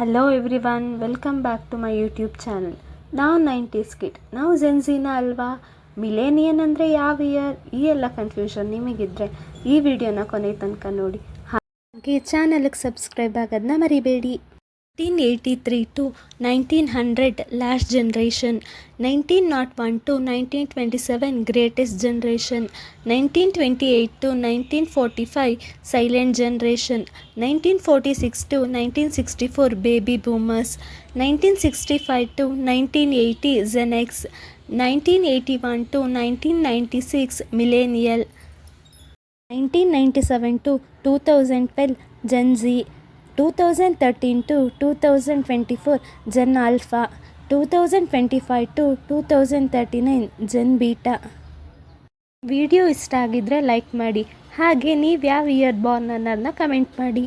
Hello everyone welcome back to my YouTube channel ನಾವು nineties kid ನಾವು ಜೆನ್ಸಿನ ಅಲ್ವಾ? ಮಿಲೇನಿಯನ್ ಅಂದರೆ ಯಾವ ಇಯರ್ ಈ ಎಲ್ಲ ಕನ್ಫ್ಯೂಷನ್ ನಿಮಗಿದ್ರೆ ಈ ವಿಡಿಯೋನ ಕೊನೆ ತನಕ ನೋಡಿ. ಹಾಗೆ ಚಾನಲ್ಗೆ ಸಬ್ಸ್ಕ್ರೈಬ್ ಆಗೋದನ್ನ ಮರಿಬೇಡಿ. 1883 to 1900 last generation 1901 to 1927 greatest generation 1928 to 1945 silent generation 1946 to 1964 baby boomers 1965 to 1980 gen x 1981 to 1996 millennial 1997 to 2012 gen z. Two thousand thirteen to two thousand twenty four gen alpha two thousand twenty five to two thousand thirty nine gen beta video ಇಷ್ಟ ಆಗಿದ್ದರೆ like ಮಾಡಿ. ಹಾಗೆ ನೀವು ಯಾವ year Born ಅನ್ನೋದನ್ನ comment ಮಾಡಿ.